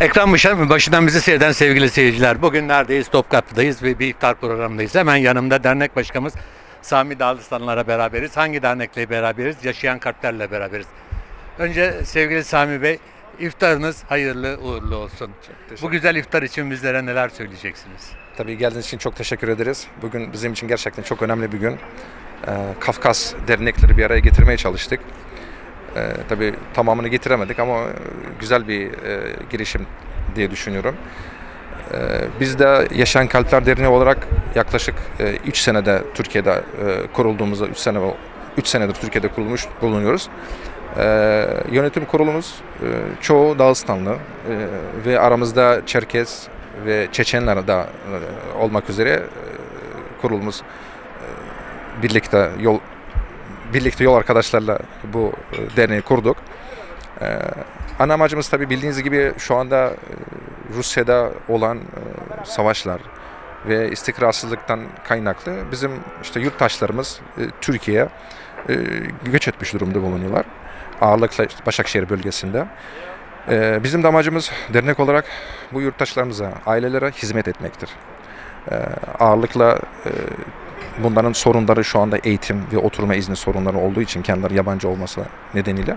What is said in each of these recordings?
Ekran başı- başından bizi seyreden sevgili seyirciler. Bugün neredeyiz? Topkapı'dayız ve bir iftar programındayız. Hemen yanımda dernek başkanımız Sami Dağlıstanlar'la beraberiz. Hangi dernekle beraberiz? Yaşayan Kalplerle beraberiz. Önce sevgili Sami Bey, iftarınız hayırlı uğurlu olsun. Bu güzel iftar için bizlere neler söyleyeceksiniz? Tabii geldiğiniz için çok teşekkür ederiz. Bugün bizim için gerçekten çok önemli bir gün. Ee, Kafkas dernekleri bir araya getirmeye çalıştık. Ee, tabii tamamını getiremedik ama e, güzel bir e, girişim diye düşünüyorum. Ee, biz de Yaşayan Kalpler Derneği olarak yaklaşık 3 senede Türkiye'de e, kurulduğumuzda 3 sene 3 senedir Türkiye'de kurulmuş bulunuyoruz. Ee, yönetim kurulumuz e, çoğu Dağıstanlı e, ve aramızda Çerkez ve Çeçenler de e, olmak üzere e, kurulumuz e, birlikte yol birlikte yol arkadaşlarla bu e, derneği kurduk. Ee, ana amacımız tabii bildiğiniz gibi şu anda e, Rusya'da olan e, savaşlar ve istikrarsızlıktan kaynaklı bizim işte yurttaşlarımız e, Türkiye'ye e, göç etmiş durumda bulunuyorlar. Ağırlıkla işte Başakşehir bölgesinde. Ee, Bizim de amacımız dernek olarak bu yurttaşlarımıza, ailelere hizmet etmektir. Ee, Ağırlıkla e, bunların sorunları şu anda eğitim ve oturma izni sorunları olduğu için kendileri yabancı olması nedeniyle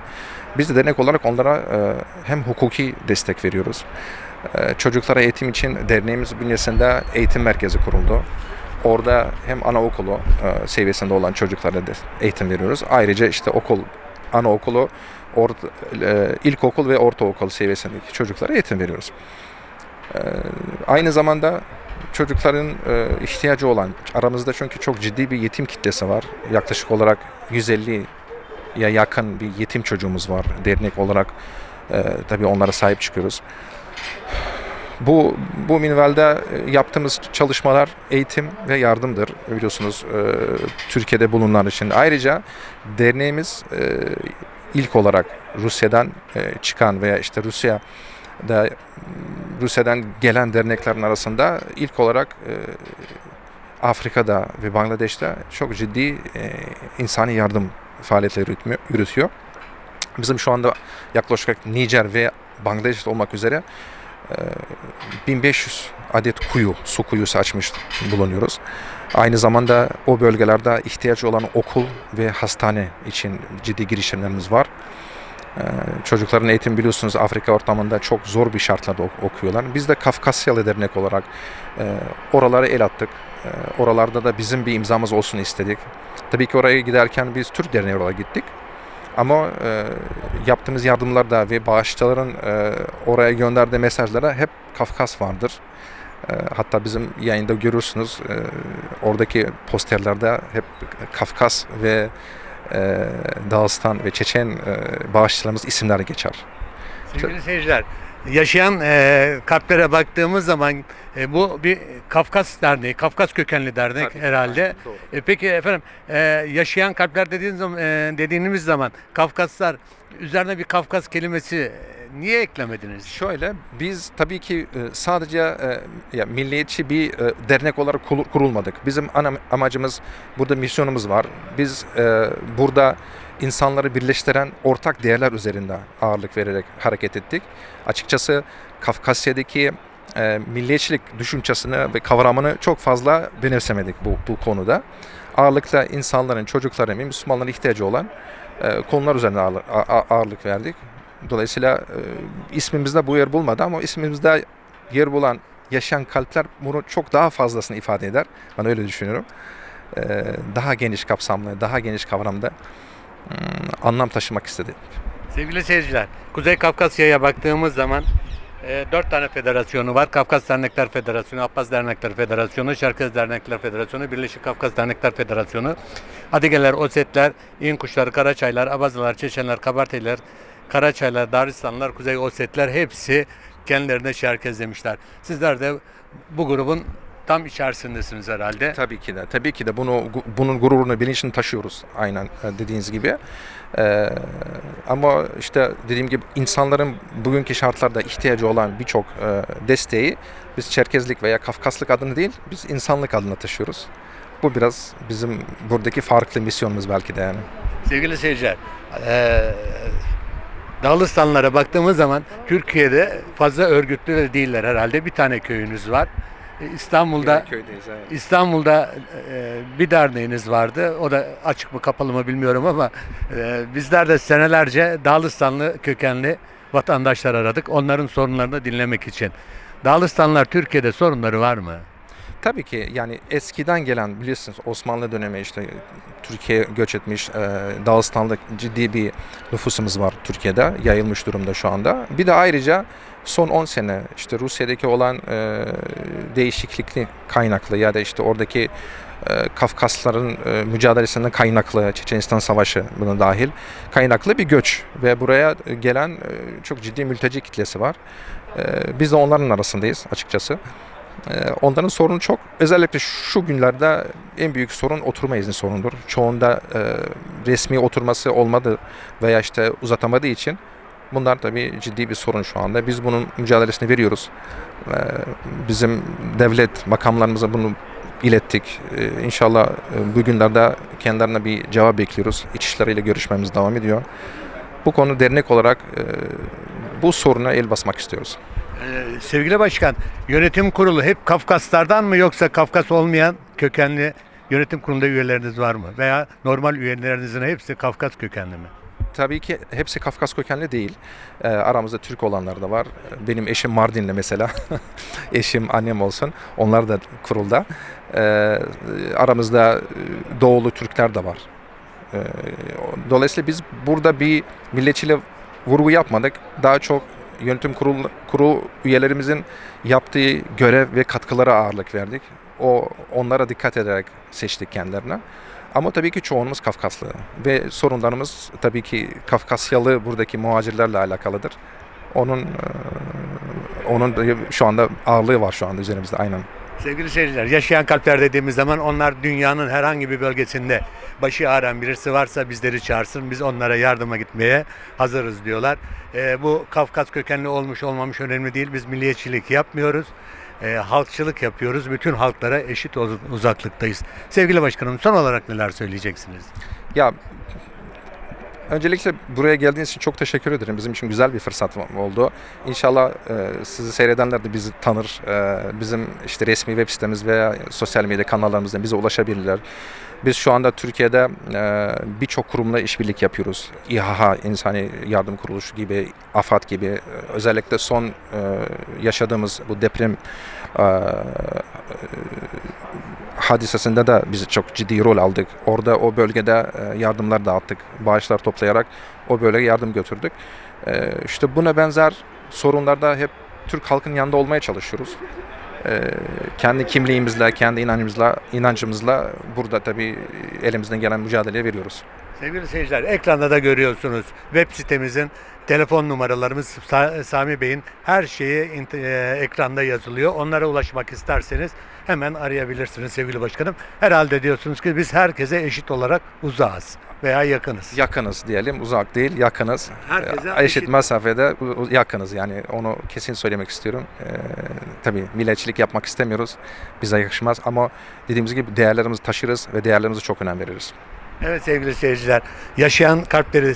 biz de dernek olarak onlara e, hem hukuki destek veriyoruz. E, Çocuklara eğitim için derneğimiz bünyesinde eğitim merkezi kuruldu. Orada hem anaokulu e, seviyesinde olan çocuklara eğitim veriyoruz. Ayrıca işte okul, anaokulu, orta, e, ilkokul ve ortaokul seviyesindeki çocuklara eğitim veriyoruz. Aynı zamanda çocukların e, ihtiyacı olan, aramızda çünkü çok ciddi bir yetim kitlesi var. Yaklaşık olarak 150 ya yakın bir yetim çocuğumuz var. Dernek olarak e, tabii onlara sahip çıkıyoruz. Bu bu minvalde e, yaptığımız çalışmalar eğitim ve yardımdır biliyorsunuz e, Türkiye'de bulunanlar için. Ayrıca derneğimiz e, ilk olarak Rusya'dan e, çıkan veya işte Rusya da Rusya'dan gelen derneklerin arasında ilk olarak e, Afrika'da ve Bangladeş'te çok ciddi e, insani yardım faaliyetleri yürütüyor. Bizim şu anda yaklaşık Nijer ve Bangladeş olmak üzere e, 1500 adet kuyu, su kuyusu açmış bulunuyoruz. Aynı zamanda o bölgelerde ihtiyacı olan okul ve hastane için ciddi girişimlerimiz var. Ee, Çocukların eğitim biliyorsunuz Afrika ortamında çok zor bir şartlarda ok- okuyorlar. Biz de Kafkasyalı Dernek olarak e, oralara el attık. E, oralarda da bizim bir imzamız olsun istedik. Tabii ki oraya giderken biz Türk Derneği olarak gittik. Ama e, yaptığımız yardımlarda ve bağışçıların e, oraya gönderdiği mesajlara hep Kafkas vardır. E, hatta bizim yayında görürsünüz e, oradaki posterlerde hep Kafkas ve e, Dağıstan ve Çeçen e, bağışçılarımız isimleri geçer. Sevgili seyirciler, yaşayan e, kalplere baktığımız zaman e, bu bir Kafkas derneği, Kafkas kökenli dernek Tabii. herhalde. Doğru. E, peki efendim, e, yaşayan kalpler dediğiniz zaman, e, dediğimiz zaman Kafkaslar üzerine bir Kafkas kelimesi niye eklemediniz? Şöyle biz tabii ki e, sadece e, ya milliyetçi bir e, dernek olarak kurulmadık. Bizim ana amacımız burada misyonumuz var. Biz burada insanları birleştiren ortak değerler üzerinde ağırlık vererek hareket ettik. Açıkçası Kafkasya'daki milliyetçilik düşüncesini ve kavramını çok fazla benimsemedik bu, bu konuda. Ağırlıkla insanların, çocukların Müslümanların ihtiyacı olan konular üzerine ağırlık verdik. Dolayısıyla e, ismimizde bu yer bulmadı ama ismimizde yer bulan yaşayan kalpler bunu çok daha fazlasını ifade eder. Ben öyle düşünüyorum. E, daha geniş kapsamlı, daha geniş kavramda hmm, anlam taşımak istedi. Sevgili seyirciler, Kuzey Kafkasya'ya baktığımız zaman e, dört tane federasyonu var. Kafkas Dernekler Federasyonu, Abbas Dernekler Federasyonu, Çerkez Dernekler Federasyonu, Birleşik Kafkas Dernekler Federasyonu, Adigeler, Osetler, İnkuşlar, Karaçaylar, Abazalar, Çeçenler, Kabarteliler, Karaçaylar, Daristanlar, Kuzey Osetler hepsi kendilerine Çerkez demişler. Sizler de bu grubun tam içerisindesiniz herhalde. Tabii ki de. Tabii ki de bunu bunun gururunu, bilincini taşıyoruz aynen e, dediğiniz gibi. Ee, ama işte dediğim gibi insanların bugünkü şartlarda ihtiyacı olan birçok e, desteği biz Çerkezlik veya Kafkaslık adını değil, biz insanlık adına taşıyoruz. Bu biraz bizim buradaki farklı misyonumuz belki de yani. Sevgili seyirciler, eee, Dağlıstanlara baktığımız zaman Türkiye'de fazla örgütlü de değiller herhalde. Bir tane köyünüz var. E, İstanbul'da köydeyiz. Evet. İstanbul'da e, bir derneğiniz vardı. O da açık mı kapalı mı bilmiyorum ama e, bizler de senelerce Dağlıstanlı kökenli vatandaşlar aradık. Onların sorunlarını dinlemek için. Dağlıstanlar Türkiye'de sorunları var mı? Tabii ki yani eskiden gelen bilirsiniz Osmanlı dönemi işte Türkiye göç etmiş. E, Dağıstan'da ciddi bir nüfusumuz var Türkiye'de. Yayılmış durumda şu anda. Bir de ayrıca son 10 sene işte Rusya'daki olan e, değişiklikli kaynaklı ya da işte oradaki e, Kafkasların e, mücadelesinden kaynaklı Çeçenistan Savaşı buna dahil kaynaklı bir göç ve buraya gelen e, çok ciddi mülteci kitlesi var. E, biz de onların arasındayız açıkçası. Ee, Onların sorunu çok. Özellikle şu günlerde en büyük sorun oturma izni sorunudur. Çoğunda e, resmi oturması olmadı veya işte uzatamadığı için bunlar tabii ciddi bir sorun şu anda. Biz bunun mücadelesini veriyoruz. Ee, bizim devlet makamlarımıza bunu ilettik. Ee, İnşallah e, bu günlerde kendilerine bir cevap bekliyoruz. İçişleriyle görüşmemiz devam ediyor. Bu konu dernek olarak e, bu soruna el basmak istiyoruz. Ee, sevgili Başkan, yönetim kurulu hep Kafkaslardan mı yoksa Kafkas olmayan kökenli yönetim kurulunda üyeleriniz var mı? Veya normal üyelerinizin hepsi Kafkas kökenli mi? Tabii ki hepsi Kafkas kökenli değil. Ee, aramızda Türk olanlar da var. Benim eşim Mardinli mesela. eşim, annem olsun. Onlar da kurulda. Ee, aramızda e, doğulu Türkler de var. Ee, dolayısıyla biz burada bir milliyetçiliğe vurgu yapmadık. Daha çok yönetim kurulu, kurulu üyelerimizin yaptığı görev ve katkılara ağırlık verdik. O onlara dikkat ederek seçtik kendilerine. Ama tabii ki çoğunumuz Kafkaslı ve sorunlarımız tabii ki Kafkasyalı buradaki muhacirlerle alakalıdır. Onun onun şu anda ağırlığı var şu anda üzerimizde aynen. Sevgili seyirciler, yaşayan kalpler dediğimiz zaman onlar dünyanın herhangi bir bölgesinde başı ağrıyan birisi varsa bizleri çağırsın. Biz onlara yardıma gitmeye hazırız diyorlar. Ee, bu Kafkas kökenli olmuş olmamış önemli değil. Biz milliyetçilik yapmıyoruz. Ee, halkçılık yapıyoruz. Bütün halklara eşit uz- uzaklıktayız. Sevgili başkanım son olarak neler söyleyeceksiniz? Ya öncelikle buraya geldiğiniz için çok teşekkür ederim. Bizim için güzel bir fırsat oldu. İnşallah e, sizi seyredenler de bizi tanır. E, bizim işte resmi web sitemiz veya sosyal medya kanallarımızdan bize ulaşabilirler. Biz şu anda Türkiye'de e, birçok kurumla işbirlik yapıyoruz. İHA, İnsani Yardım Kuruluşu gibi, AFAD gibi. Özellikle son e, yaşadığımız bu deprem e, hadisesinde de biz çok ciddi rol aldık. Orada o bölgede e, yardımlar dağıttık. Bağışlar toplayarak o bölgeye yardım götürdük. E, İşte buna benzer sorunlarda hep Türk halkın yanında olmaya çalışıyoruz. E, Kendi kimliğimizle, kendi inancımızla, inancımızla burada tabii elimizden gelen mücadeleye veriyoruz. Sevgili seyirciler, ekranda da görüyorsunuz. Web sitemizin telefon numaralarımız Sa- Sami Bey'in her şeyi e, ekranda yazılıyor. Onlara ulaşmak isterseniz hemen arayabilirsiniz sevgili başkanım. Herhalde diyorsunuz ki biz herkese eşit olarak uzağız veya yakınız. Yakınız diyelim, uzak değil, yakınız. Herkese eşit eşit- mesafede yakınız yani onu kesin söylemek istiyorum. Ee, tabii milliyetçilik yapmak istemiyoruz. Bize yakışmaz ama dediğimiz gibi değerlerimizi taşırız ve değerlerimize çok önem veririz. Evet sevgili seyirciler, yaşayan kalpleri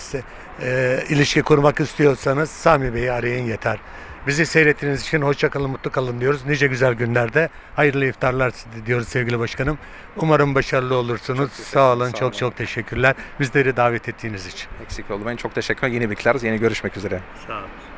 e, ilişki kurmak istiyorsanız Sami Bey'i arayın yeter. Bizi seyrettiğiniz için hoşça kalın, mutlu kalın diyoruz. Nice güzel günlerde hayırlı iftarlar diyoruz sevgili başkanım. Umarım başarılı olursunuz. Sağ olun, Sağ çok olun. çok teşekkürler. Bizleri davet ettiğiniz için. Eksik olmayın. Çok teşekkür ederim. Yeni bekleriz. Yeni görüşmek üzere. Sağ olun.